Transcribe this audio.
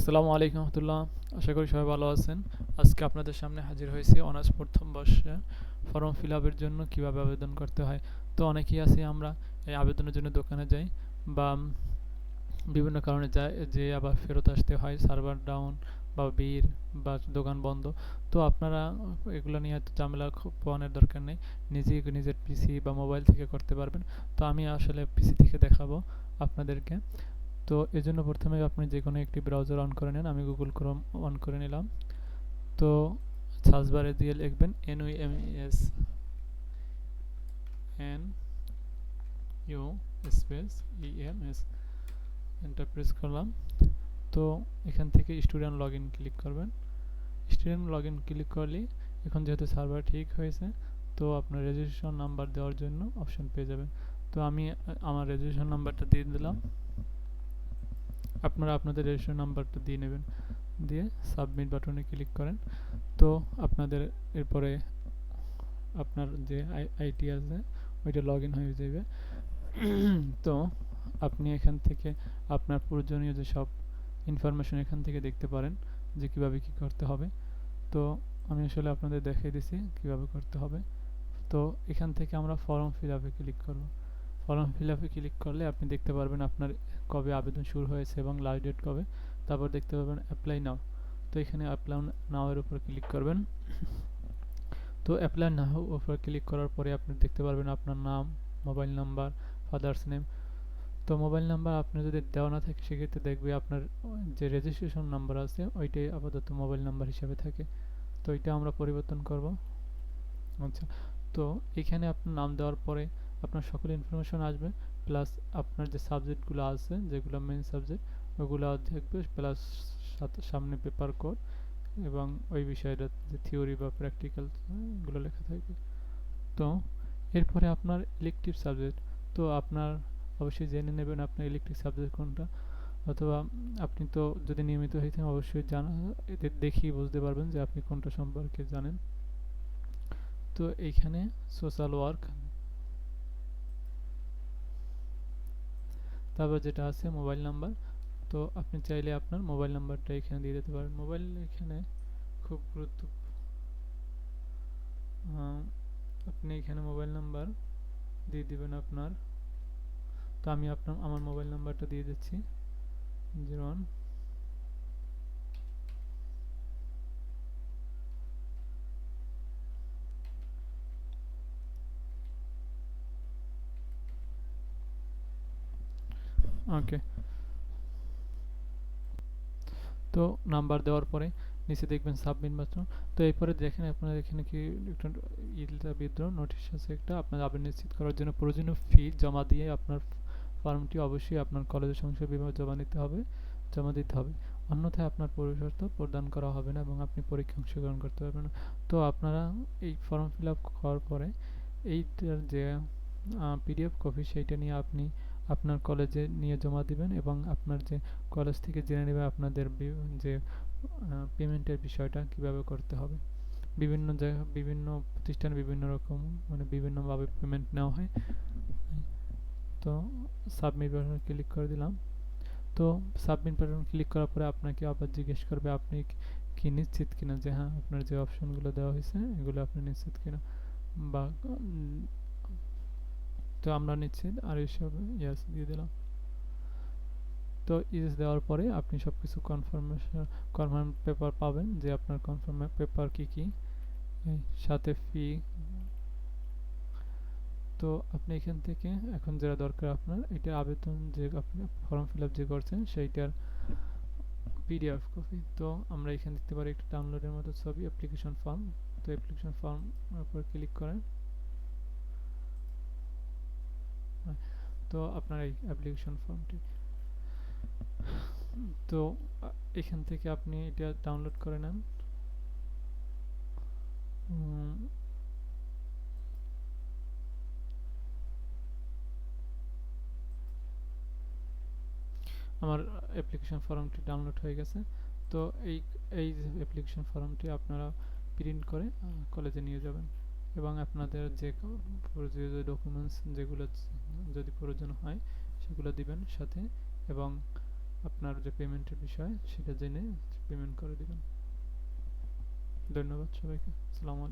আসসালামু আলাইকুম রহমতুল্লাহ। আশা করি সবাই ভালো আছেন। আজকে আপনাদের সামনে হাজির হয়েছি অনার্স প্রথম বর্ষে ফর্ম ফিল আপের জন্য কীভাবে আবেদন করতে হয়। তো অনেকেই আছে আমরা এই আবেদনের জন্য দোকানে যাই বা বিভিন্ন কারণে যাই যে আবার ফেরত আসতে হয়, সার্ভার ডাউন বা ভিড় বা দোকান বন্ধ। তো আপনারা এগুলো নিয়ে এত ঝামেলা পোহানোর দরকার নেই। নিজেই নিজের পিসি বা মোবাইল থেকে করতে পারবেন। তো আমি আসলে পিসি থেকে দেখাবো আপনাদেরকে। তো এই জন্য প্রথমে আপনি যে কোনো একটি ব্রাউজার অন করে নেন, আমি গুগল ক্রোম অন করে নিলাম। তো সার্চ বারে দিয়ে লিখবেন N M S N U space E M S enter press করলাম। তো এখান থেকে স্টুডেন্ট লগ ইন ক্লিক করবেন। স্টুডেন্ট লগ ইন ক্লিক করলেই এখন যেহেতু সার্ভার ঠিক হয়েছে, তো আপনার রেজিস্ট্রেশন নাম্বার দেওয়ার জন্য অপশন পেয়ে যাবেন। তো আমি, আমার রেজিস্ট্রেশন নাম্বারটা দিয়ে দিলাম। আপনারা আপনাদের রেজিস্ট্রেশন নাম্বারটা দিয়ে নেবেন। দিয়ে সাবমিট বাটনে ক্লিক করেন। তো আপনাদের এরপরে আপনার যে আইটি আছে, ওইটা লগ হয়ে যাবে। তো আপনি এখান থেকে আপনার প্রয়োজনীয় যে সব ইনফরমেশন এখান থেকে দেখতে পারেন যে কীভাবে কি করতে হবে। তো আমি আসলে আপনাদের দেখিয়ে দিছি কীভাবে করতে হবে। তো এখান থেকে আমরা ফর্ম ফিল আপে ক্লিক করব। ফর্ম ফিল আপে ক্লিক করলে আপনি দেখতে পারবেন আপনার কবে আবেদন শুরু হয়েছে এবং লাস্ট ডেট কবে। তারপর দেখতে পাবেন অ্যাপ্লাই নাও তো এখানে অ্যাপ্লাই নাও এর উপর ক্লিক করবেন। তো অ্যাপ্লাই নাও উপর ক্লিক করার পরে আপনি দেখতে পারবেন আপনার নাম মোবাইল নাম্বার ফাদার্স নেম তো মোবাইল নাম্বার আপনার যদি দেওয়া না থাকে, সেক্ষেত্রে দেখবে আপনার যে রেজিস্ট্রেশন নাম্বার আছে, ওইটাই আপাতত মোবাইল নাম্বার হিসাবে থাকে। তো এটা আমরা পরিবর্তন করব। আচ্ছা তো এখানে আপনার নাম দেওয়ার পরে আপনার সকল ইনফরমেশন আসবে প্লাস আপনার যে সাবজেক্টগুলো আছে, যেগুলো মেন সাবজেক্ট ওগুলো দেখবে প্লাস সামনে পেপার কোড এবং ওই বিষয়টা, যে থিওরি বা প্র্যাকটিক্যাল এগুলো লেখা থাকবে। তো, এরপরে আপনার ইলেকটিভ সাবজেক্ট তো আপনার অবশ্যই জেনে নেবেন আপনার ইলেকট্রিক সাবজেক্ট কোনটা, অথবা আপনি তো যদি নিয়মিত হয়ে থাকেন, অবশ্যই জানা, এতে দেখেই বুঝতে পারবেন যে আপনি কোনটা সম্পর্কে জানেন। তো এইখানে সোশ্যাল ওয়ার্ক তারপর যেটা আছে মোবাইল নাম্বার, তো আপনি চাইলে আপনার মোবাইল নাম্বারটা এখানে দিয়ে দিতে পারেন। মোবাইল এখানে খুব গুরুত্ব আপনি এখানে মোবাইল নাম্বার দিয়ে দিবেন আপনার। তো আমি আপনার আমার মোবাইল নাম্বারটা দিয়ে দিচ্ছি। জিরো ওকে তো নাম্বার দেওয়ার পরে নিচে দেখবেন সাবমিট বাটন তো এরপরে দেখেন আপনার এখানে কি একটা ইলটা বিদ্রোহ নোটিশ আছে একটা। আপনার আবেদন নিশ্চিত করার জন্য প্রয়োজনীয় ফি জমা দিয়ে আপনার ফর্মটি অবশ্যই আপনার কলেজের সংসদ বিভাগে জমা নিতে হবে, জমা দিতে হবে। অন্যথায় আপনার পরিশর্ত প্রদান করা হবে না এবং আপনি পরীক্ষা অংশগ্রহণ করতে পারবেন না। তো আপনারা এই ফর্ম ফিল আপ করার পরে এইটার যে পিডিএফ কপি সেইটা নিয়ে আপনি আপনার কলেজে নিয়ে জমা দিবেন এবং আপনার যে কলেজ থেকে জেনে নেবে আপনাদের যে পেমেন্টের বিষয়টা কীভাবে করতে হবে। বিভিন্ন জায়গা বিভিন্ন প্রতিষ্ঠান বিভিন্ন রকম মানে বিভিন্নভাবে পেমেন্ট নেওয়া হয়। তো সাবমিট বাটনে ক্লিক করে দিলাম। তো সাবমিট বাটন ক্লিক করার পরে আপনাকে আবার জিজ্ঞেস করবে, আপনি কি- নিশ্চিত কিনা যে হ্যাঁ আপনার যে অপশনগুলো দেওয়া হয়েছে, এগুলো আপনি নিশ্চিত কিনা? বা তো আমরা নিশ্চিত আর এইসব ইয়াস দিয়ে দিলাম। তো ইয়েস দেওয়ার পরে আপনি সব কিছু কনফার্মেশন কনফার্ম পেপার পাবেন যে আপনার কনফার্ম পেপার কি কি সাথে ফি তো আপনি এখান থেকে, এখন যেটা দরকার আপনার, এটা আবেদন যে আপনি ফর্ম ফিল আপ যে করছেন, সেইটার পিডিএফ কপি তো আমরা এখানে দেখতে পারি একটা ডাউনলোডের মতো ছবি অ্যাপ্লিকেশন ফর্ম তো অ্যাপ্লিকেশন ফর্ম উপর ক্লিক করেন। তো আপনার এই অ্যাপ্লিকেশন ফর্মটি তো, এখান থেকে আপনি এটা ডাউনলোড করে নেন। আমার অ্যাপ্লিকেশন ফর্মটি ডাউনলোড হয়ে গেছে। তো এই এই অ্যাপ্লিকেশন ফর্মটি আপনারা প্রিন্ট করে কলেজে নিয়ে যাবেন। এবং আপনাদের যে প্রয়োজনীয় ডকুমেন্টস যেগুলো যদি প্রয়োজন হয়, সেগুলো দিবেন সাথে এবং আপনার যে পেমেন্টের বিষয়, সেটা জেনে পেমেন্ট করে দিবেন। ধন্যবাদ সবাইকে। আসসালামু